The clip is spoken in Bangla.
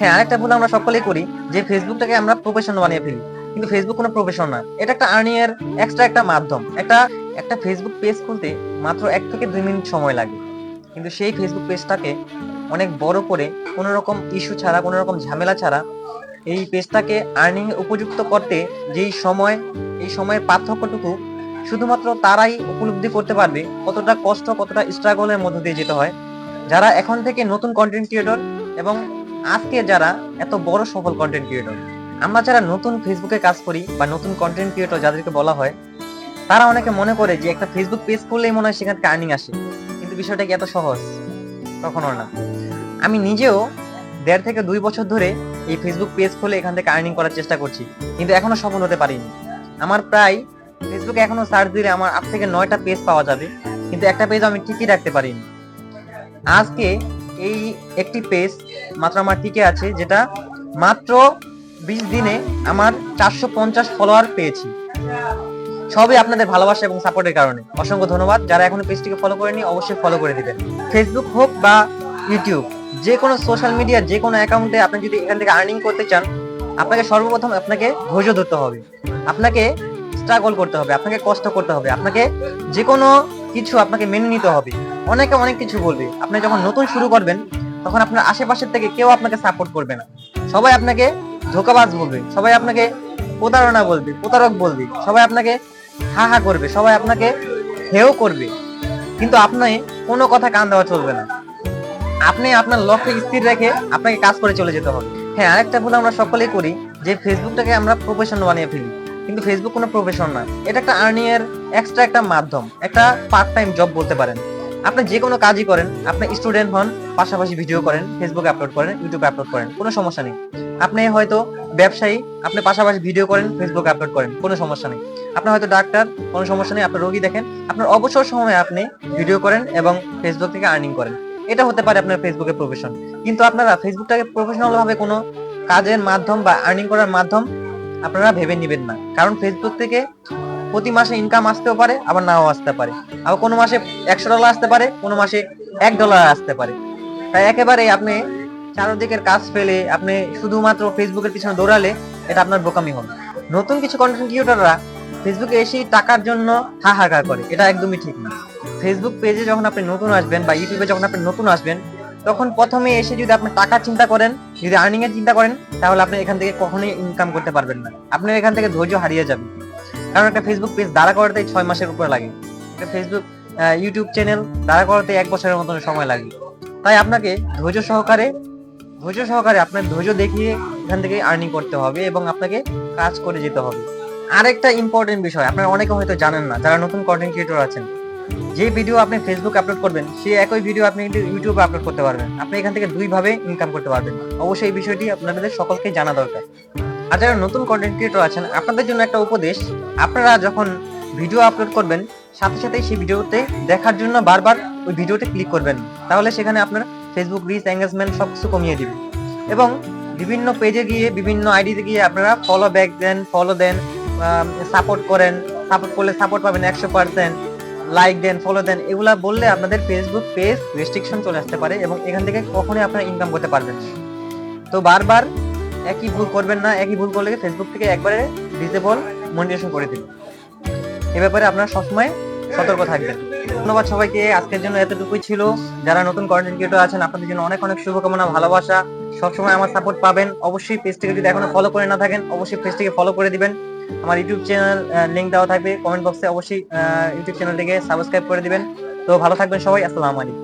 হ্যাঁ আরেকটা ভুল আমরা সকলেই করি, যে ফেসবুকটাকে আমরা প্রফেশন বানিয়ে ফেলি। কিন্তু ফেসবুক কোনো প্রফেশন না। এটা একটা আর্নিং এর এক্সট্রা একটা মাধ্যম। একটা একটা ফেসবুক পেজ খুলতে মাত্র এক থেকে দুই মিনিট সময় লাগে। কিন্তু সেই ফেসবুক পেজটাকে অনেক বড় করে কোনো রকম ইস্যু ছাড়া কোনো রকম ঝামেলা ছাড়া এই পেজটাকে আর্নিং উপযুক্ত করতে যেই সময়, এই সময়ের পার্থক্যটুকু শুধুমাত্র তারাই উপলব্ধি করতে পারবে, কতটা কষ্ট, কতটা স্ট্রাগলের মধ্যে দিয়ে যেতে হয়। যারা এখন থেকে নতুন কন্টেন্ট ক্রিয়েটর এবং আজকে যারা এত বড় সফল কন্টেন্ট ক্রিয়েটর আমরা যারা নতুন ফেসবুকে কাজ করি বা নতুন কন্টেন্ট ক্রিয়েটর যাদেরকে বলা হয়, তারা অনেকে মনে করে যে একটা ফেসবুক পেজ করলেই মনে হয় সেখান থেকে আর্নিং আসে। কিন্তু বিষয়টা কি এত সহজ? কখনো না। আমি নিজেও দেড় থেকে দুই বছর ধরে এই ফেসবুক পেজ খুলে এখান থেকে আর্নিং করার চেষ্টা করছি, কিন্তু এখনও সফল হতে পারিনি। আমার প্রায় ফেসবুকে এখনও সার্চ দিলে আমার আট থেকে নয়টা পেজ পাওয়া যাবে, কিন্তু একটা পেজ আমি টিকে রাখতে পারিনি। আজকে এই একটি পেজ মাত্র আমার টিকে আছে, যেটা মাত্র বিশ দিনে আমার চারশো পঞ্চাশ ফলোয়ার পেয়েছি। সবই আপনাদের ভালোবাসা এবং সাপোর্টের কারণে। অসংখ্য ধন্যবাদ। যারা এখনও পেজটিকে ফলো করেনি অবশ্যই ফলো করে দিবেন। ফেসবুক হোক বা ইউটিউব যে কোনো সোশ্যাল মিডিয়া যে কোনো অ্যাকাউন্টে আপনি যদি এখান থেকে আর্নিং করতে চান, আপনাকে সর্বপ্রথম আপনাকে ধৈর্য ধরতে হবে। আপনাকে স্ট্রাগল করতে হবে, আপনাকে কষ্ট করতে হবে। আপনাকে যে কোনো কিছু আপনাকে মেনে নিতে হবে। অনেকে অনেক কিছু বলবে। আপনি যখন নতুন শুরু করবেন, তখন আপনার আশেপাশের থেকে কেউ আপনাকে সাপোর্ট করবে না। সবাই আপনাকে ধোকাবাজ বলবে, সবাই আপনাকে প্রতারণা বলবে, প্রতারক বলবে, সবাই আপনাকে হা হা করবে, সবাই আপনাকে হেও করবে। কিন্তু আপনি কোনো কথা কান দেওয়া চলবে না। আপনি আপনার লক্ষ্য স্থির রেখে আপনাকে কাজ করে চলে যেতে হবে। হ্যাঁ আরেকটা ভুল আমরা সকলেই করি, যে ফেসবুকটাকে আমরা প্রফেশন বানিয়ে ফেলি। কিন্তু ফেসবুক কোনো প্রফেশন না এটা একটা আর্নিং এর এক্সট্রা একটা মাধ্যম, একটা পার্ট টাইম জব বলতে পারেন। আপনি যে কোনো কাজই করেন, আপনি স্টুডেন্ট হন, পাশাপাশি ভিডিও করেন ফেসবুকে আপলোড করেন ইউটিউবে আপলোড করেন, কোনো সমস্যা নেই। আপনি হয়তো ব্যবসায়ী, আপনি পাশাপাশি ভিডিও করেন ফেসবুকে আপলোড করেন, কোনো সমস্যা নেই। আপনি হয়তো ডাক্তার কোনো সমস্যা নেই আপনার রোগী দেখেন, আপনার অবসর সময়ে আপনি ভিডিও করেন এবং ফেসবুক থেকে আর্নিং করেন। এটা হতে পারে আপনার ফেসবুকের প্রফেশন কিন্তু আপনারা ফেসবুকটাকে প্রফেশনাল ভাবে কোনো কাজের মাধ্যম বা আর্নিং করার মাধ্যম আপনারা ভেবে নেবেন না। কারণ ফেসবুক থেকে প্রতি মাসে ইনকাম আসতেও পারে, আবার নাও আসতে পারে। আবার কোনো মাসে একশো ডলার আসতে পারে, কোনো মাসে এক ডলার আসতে পারে। তাই একেবারে আপনি চারদিকের কাজ ফেলে, আপনি শুধুমাত্র ফেসবুকের পিছনে দৌড়ালে এটা আপনার বোকামি হবে। নতুন কিছু কন্টেন্ট ক্রিয়েটররা ফেসবুকে এসেই টাকার জন্য হাহাকার করে, এটা একদমই ঠিক না। ফেসবুক পেজে যখন আপনি নতুন আসবেন বা ইউটিউবে যখন আপনি নতুন আসবেন, তখন প্রথমে এসে যদি আপনি টাকা চিন্তা করেন, যদি আর্নিং এর চিন্তা করেন, তাহলে আপনি এখান থেকে কখনোই ইনকাম করতে পারবেন না। আপনি এখান থেকে ধৈর্য হারিয়ে যাবেন। কারণ একটা ফেসবুক পেজ দাঁড়া করাতে ছয় মাসের উপরে লাগে। একটা ফেসবুক ইউটিউব চ্যানেল দাঁড়া করাতে এক বছরের মতন সময় লাগে। তাই আপনাকে ধৈর্য সহকারে ধৈর্য সহকারে আপনার ধৈর্য দেখিয়ে এখান থেকে আর্নিং করতে হবে এবং আপনাকে কাজ করে যেতে হবে। আরেকটা ইম্পর্টেন্ট বিষয়, আপনারা অনেকে হয়তো জানেন না, যারা নতুন কন্টেন্ট ক্রিয়েটর আছেন, যে ভিডিও আপনি ফেসবুক আপলোড করবেন সেই একই ভিডিও আপনি কিন্তু ইউটিউবে আপলোড করতে পারবেন। আপনি এখান থেকে দুইভাবে ইনকাম করতে পারবেন। অবশ্যই এই বিষয়টি আপনাদের সকলকে জানা দরকার। আর যারা নতুন কন্টেন্ট ক্রিয়েটর আছেন, আপনাদের জন্য একটা উপদেশ। আপনারা যখন ভিডিও আপলোড করবেন, সাথে সাথে সেই ভিডিওতে দেখার জন্য বারবার ওই ভিডিওতে ক্লিক করবেন। তাহলে সেখানে আপনার ফেসবুক রিচ এঙ্গেজমেন্ট সব কিছু কমিয়ে দিবে। এবং বিভিন্ন পেজে গিয়ে, বিভিন্ন আইডিতে গিয়ে আপনারা ফলো ব্যাক দেন ফলো দেন সাপোর্ট করেন। সাপোর্ট করলে সাপোর্ট পাবেন একশো পার্সেন্ট লাইক দেন ফলো দেন, এগুলা বললে আপনাদের ফেসবুক পেজ রেস্ট্রিকশন চলে আসতে পারে এবং এখান থেকে কখনোই আপনারা ইনকাম করতে পারবেন তো বারবার একই ভুল করবেন না, একই ভুল করলে ফেসবুক থেকে একবারে ডিসেবল মনিটেশন করে দিন এ ব্যাপারে আপনারা সবসময় সতর্ক থাকবেন। ধন্যবাদ সবাইকে, আজকের জন্য এতটুকুই ছিল। যারা নতুন কন্টেন্ট ক্রিয়েটর আছেন, আপনাদের জন্য অনেক অনেক শুভকামনা, ভালোবাসা। সবসময় আমার সাপোর্ট পাবেন। অবশ্যই পেজটিকে যদি এখনও ফলো করে না থাকেন, অবশ্যই পেজটিকে ফলো করে দিবেন। আমার ইউটিউব চ্যানেল লিঙ্ক দেওয়া থাকবে। কমেন্ট বক্সে অবশ্যই ইউটিউব চ্যানেলটিকে সাবস্ক্রাইব করে দিবেন। তো ভালো থাকবেন সবাই, আসসালামু আলাইকুম.